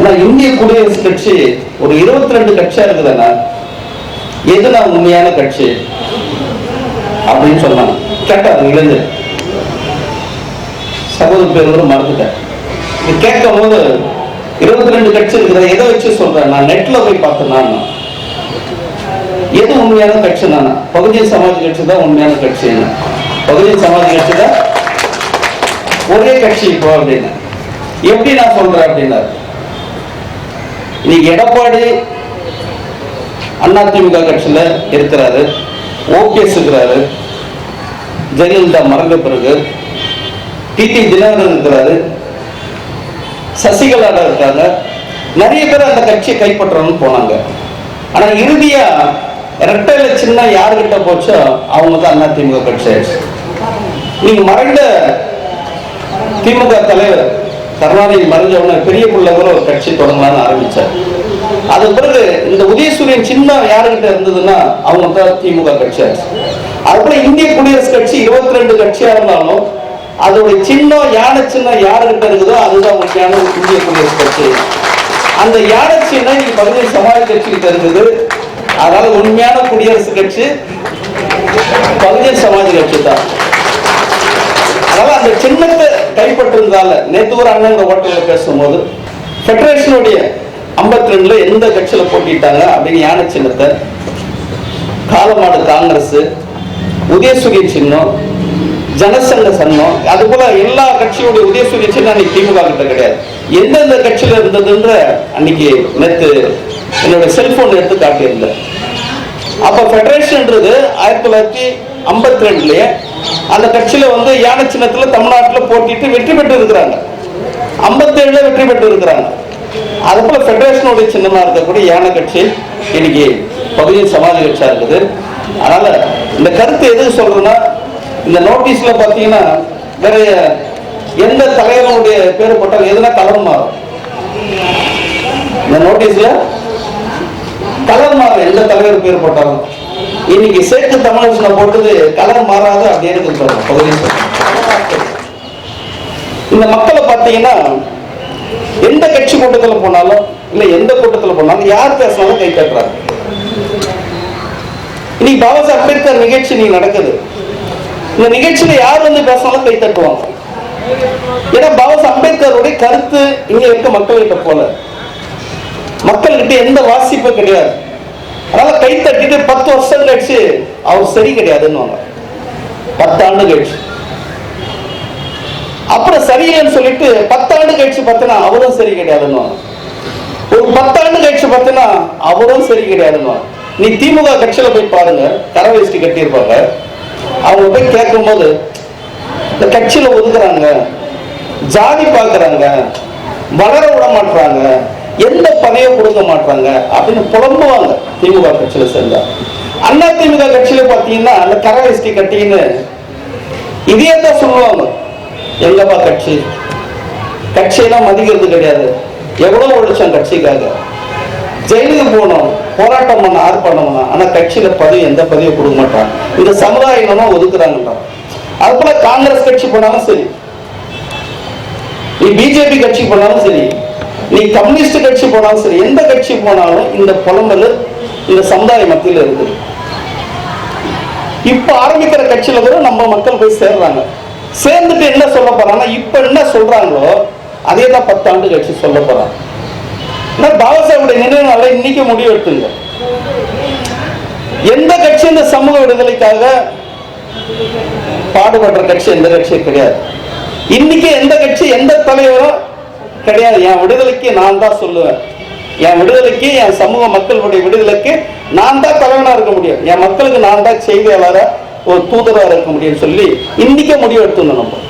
ஆனா இந்திய குடியரசு கட்சி ஒரு இருபத்தி ரெண்டு கட்சியா இருக்குதுன்னா எதுனா உண்மையான கட்சி அப்படின்னு சொன்னாங்க கேட்டார் இளைஞர். சகோதர பேர் மறந்துட்டேன். இது கேட்கும் போது இருபத்தி ரெண்டு கட்சி இருக்குதா எதை வச்சு சொல்றேன் நான் நெட்ல போய் பார்த்தேன் நான் எது உண்மையான கட்சி தானா பகுஜன் சமாஜ் கட்சி தான் உண்மையான கட்சி பகுஜன் சமாஜ் கட்சி தான் ஒரே கட்சி இப்போ அப்படின்னு. எப்படி நான் சொல்றேன் அப்படின்னா இன்னைக்கு எடப்பாடி அதிமுக கட்சியில இருக்கிறாரு ஓபிஎஸ் இருக்கிறாரு ஜெயலலிதா மறந்த பிறகு டிடி தினகரன் இருக்கிறாரு சசிகலா இருக்காங்க. நிறைய பேர் அந்த கட்சியை கைப்பற்றணும்னு போனாங்க. ஆனா இறுதியா ரெட்டையில சின்ன யாருக்கிட்ட போச்சோ அவங்க தான் அதிமுக கட்சி ஆயிடுச்சு. நீங்கள் மறைந்த திமுக தலைவர் கருணாநிதி மறைஞ்ச உடனே பெரிய பிள்ளைவர் ஒரு கட்சி தொடங்கலாம்னு ஆரம்பிச்சார். அது பிறகு இந்த உதயசூரியன் சின்ன யாருக்கிட்ட இருந்ததுன்னா அவங்க தான் திமுக கட்சி ஆச்சு அதுபோல இந்திய குடியரசு கட்சி இருபத்தி ரெண்டு கட்சியா இருந்தாலும் அதோட சின்னம் யானை சின்னம் யாருக்கிட்ட இருக்குதோ அதுதான் முக்கியமான இந்திய குடியரசு கட்சி. அந்த யானை சின்னம் இன்னைக்கு பகுதி சமாஜ் கட்சிக்கிட்ட இருக்குது. அதனால உண்மையான குடியரசு கட்சி பகுஜன் சமாஜ் கட்சி தான் அதனால அந்த சின்னத்தை நேற்று ஒரு அண்ணன் ஹோட்டலில் பேசும்போது ஃபெடரேஷனுடைய ஐம்பத்தி ரெண்டுல எந்த கட்சியில போட்டிட்டாங்க அப்படின்னு யானை சின்னத்தை காலமாடு காங்கிரஸ் உதயசூரிய சின்னம் ஜனசங்க சன்னம் அது போல எல்லா கட்சியுடைய உதயசூரிய சின்னம் அன்னைக்கு திமுக கிட்ட கிடையாது. எந்தெந்த கட்சியில இருந்ததுன்ற அன்னைக்கு நேற்று என்னோட செல்போன் எடுத்து காட்டியிருந்தேன் அப்ப ஃபெடரேஷன்ன்றது ஆயிரத்தி தொள்ளாயிரத்தி ஐம்பத்தி ரெண்டுலயே அந்த கட்சியில வந்து யானை சின்னத்துல தமிழ்நாட்டில் போட்டிட்டு வெற்றி பெற்று இருக்கிறாங்க ஐம்பத்தேழுல வெற்றி பெற்று இருக்கிறாங்க அது போல ஃபெடரேஷனுடைய சின்னமா இருக்கக்கூடிய யானை கட்சி இன்னைக்கு பகுதியின் சமாஜ் கட்சியா இருக்குது. அதனால இந்த கருத்து எதுக்கு சொல்றதுன்னா இந்த நோட்டீஸ்ல பாத்தீங்கன்னா வேற எந்த தலைவருடைய பேர் போட்டாலும் எதுனா கலர் மாறும். இந்த நோட்டீஸ்ல கலர் மாறும் எந்த தலைவர் பேர் போட்டாலும். இன்னைக்கு சேர்த்து தமிழரசனை போட்டது கலர் மாறாது அப்படின்னு சொல்றாங்க பகுதியில். பகுதி இந்த மக்களை பார்த்தீங்கன்னா எந்த கட்சி கூட்டத்தில் போனாலும் இல்லை எந்த கூட்டத்தில் போனாலும் யார் பேசினாலும் கை தட்டுறாங்க. இன்னைக்கு பாபா சாஹ் அம்பேத்கர் நிகழ்ச்சி நீ நடக்குது. இந்த நிகழ்ச்சியில யார் வந்து பேசினாலும் கை தட்டுவாங்க. ஏன்னா பாபா சாஹ் அம்பேத்கருடைய கருத்து இங்க இருக்க மக்கள்கிட்ட போல. மக்கள்கிட்ட எந்த வாசிப்பும் கிடையாது. அதனால கை தட்டிட்டு பத்து வருஷம் கழிச்சு அவர் சரி கிடையாதுன்னு பத்து ஆண்டு கழிச்சு. அப்புறம் சரியில்லைன்னு சொல்லிட்டு பத்தாண்டு கழிச்சு பார்த்தனா அவரும் சரி கிடையாதுன்னு ஒரு பத்தாண்டு கழிச்சு பார்த்தனா அவரும் சரி கிடையாதுன்னு நீ திமுக கட்சியில போய் பாருங்க கரை வேஷ்டி கட்டியிருப்பாங்க. அவங்க போய் கேட்கும் போது இந்த கட்சியில ஒதுக்குறாங்க ஜாதி பார்க்குறாங்க வளர விட மாட்டுறாங்க எந்த பதவியும் கொடுக்க மாட்டாங்க அப்படின்னு புலம்புவாங்க திமுக கட்சியில சேர்ந்தா. அண்ணா திமுக கட்சியில பாத்தீங்கன்னா அந்த கரை வேஷ்டி கட்டின்னு இதே தான் சொல்லுவாங்க. எங்கப்பா கட்சி? கட்சியெல்லாம் மதிக்கிறது கிடையாது. எவ்வளவு உழைச்சோம் கட்சிக்காக? ஜெயிலுக்கு போனோம். போராட்டம் பண்ண ஆர்ப்பாட்டம் பண்ண ஆனா கட்சியில பதவி எந்த பதவியும் கொடுக்க மாட்டான் இந்த சமுதாய இனமும் ஒதுக்குறாங்கன்றான். அது போல காங்கிரஸ் கட்சி போனாலும் சரி. நீ பிஜேபி கட்சி போனாலும் சரி. நீ கம்யூனிஸ்ட் கட்சி போனாலும் சரி. எந்த கட்சி போனாலும் இந்த புலம்பல் இந்த சமுதாய மத்தியில் இருக்குது. இப்ப ஆரம்பிக்கிற கட்சியில கூட நம்ம மக்கள் போய் சேர்றாங்க. சேர்ந்துட்டு என்ன சொல்ல போறாங்கன்னா இப்ப என்ன சொல்றாங்களோ அதே தான் பத்தாண்டு கழிச்சு சொல்ல போறாங்க. ஆனா பாபா சாஹிபுடைய நினைவு நாளை இன்னைக்கு முடிவு எடுத்துங்க. எந்த கட்சி இந்த சமூக விடுதலைக்காக பாடுபடுற கட்சி எந்த கட்சியும் கிடையாது. இன்னைக்கு எந்த கட்சி எந்த தலைவரும் கிடையாது. என் விடுதலைக்கு நான் தான் சொல்லுவேன். என் விடுதலைக்கு என் சமூக மக்களுடைய விடுதலைக்கு நான் தான் தலைவனா இருக்க முடியும். என் மக்களுக்கு நான் தான் செய்தியாளரா ஒரு தூதராக இருக்க முடியும்னு சொல்லி இன்னைக்கே முடிவு எடுத்துருந்தோம் நம்ம.